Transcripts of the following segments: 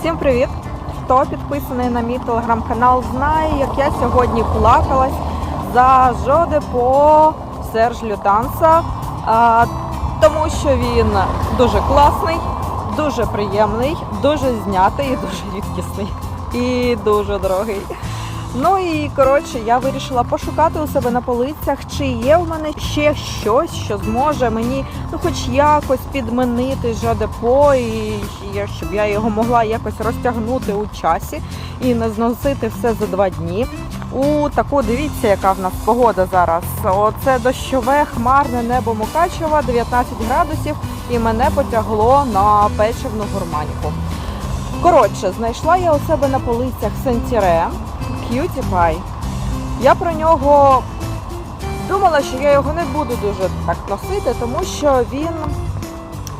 Всім привіт! Хто підписаний на мій телеграм-канал, знає, як я сьогодні плакалась за жоди по Серж Лютанса, тому що він дуже класний, дуже приємний, дуже знятий дуже рідкісний і дуже дорогий. Ну і коротше, я вирішила пошукати у себе на полицях, чи є в мене ще щось, що зможе мені ну, хоч якось підмінити жадепо, і щоб я його могла якось розтягнути у часі і не зносити все за два дні. У таку дивіться, яка в нас погода зараз. Оце дощове, хмарне небо Мукачева, 19 градусів, і мене потягло на печивну гурманіку. Коротше, знайшла я у себе на полицях Сентіре Cutie Pie. Я про нього думала, що я його не буду дуже так носити, тому що він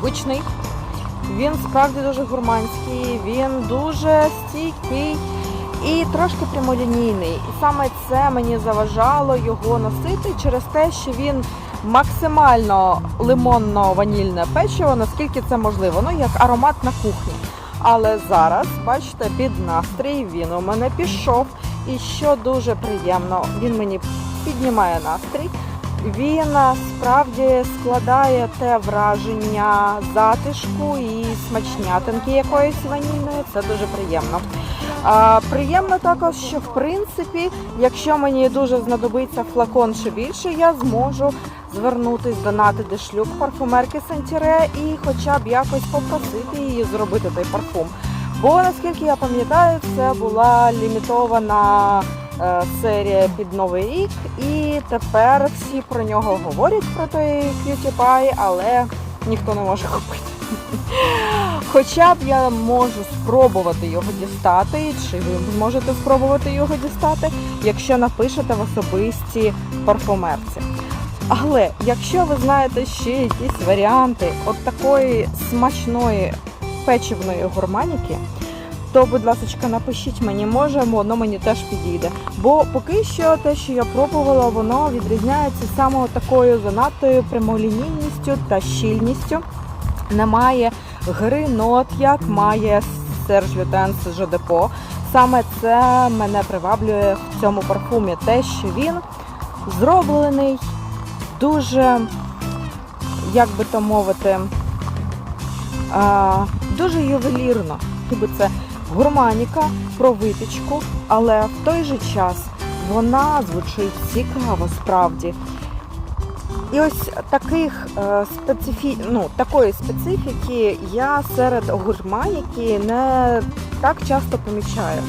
гучний, він справді дуже гурманський, він дуже стійкий і трошки прямолінійний. І саме це мені заважало його носити через те, що він максимально лимонно-ванільне печиво, наскільки це можливо, ну як аромат на кухні. Але зараз, бачите, під настрій він у мене пішов. І що дуже приємно, він мені піднімає настрій. Він а, справді складає те враження затишку і смачнятинки якоїсь ванільної. Це дуже приємно. А, приємно також, що в принципі, якщо мені дуже знадобиться флакон чи більше, я зможу звернутись до Нати Дешлюк, парфумерки Сентіре, і хоча б якось попросити її зробити той парфум. Бо наскільки я пам'ятаю, це була лімітована е, серія під Новий рік, і тепер всі про нього говорять про той Cutie Pie, але ніхто не може купити. Хоча б я можу спробувати його дістати, чи ви зможете спробувати його дістати, якщо напишете в особисті парфумерці. Але якщо ви знаєте ще якісь варіанти от такої смачної печивної гурманіки, то, будь ласка, напишіть мені, може, воно мені теж підійде. Бо поки що те, що я пробувала, воно відрізняється саме такою занадтою прямолінійністю та щільністю. Немає гри нот, як має Серж Лютенс Жодепо. Саме це мене приваблює в цьому парфумі. Те, що він зроблений дуже, як би то мовити, дуже ювелірно. Ніби це гурманіка про випічку, але в той же час вона звучить цікаво справді. І ось таких е, специфі... ну, такої специфіки я серед гурманіки не так часто помічаю.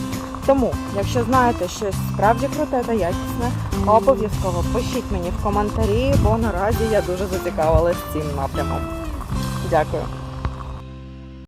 Тому, якщо знаєте щось справді круте та якісне, обов'язково пишіть мені в коментарі, бо наразі я дуже зацікавилась цим напрямом. Дякую.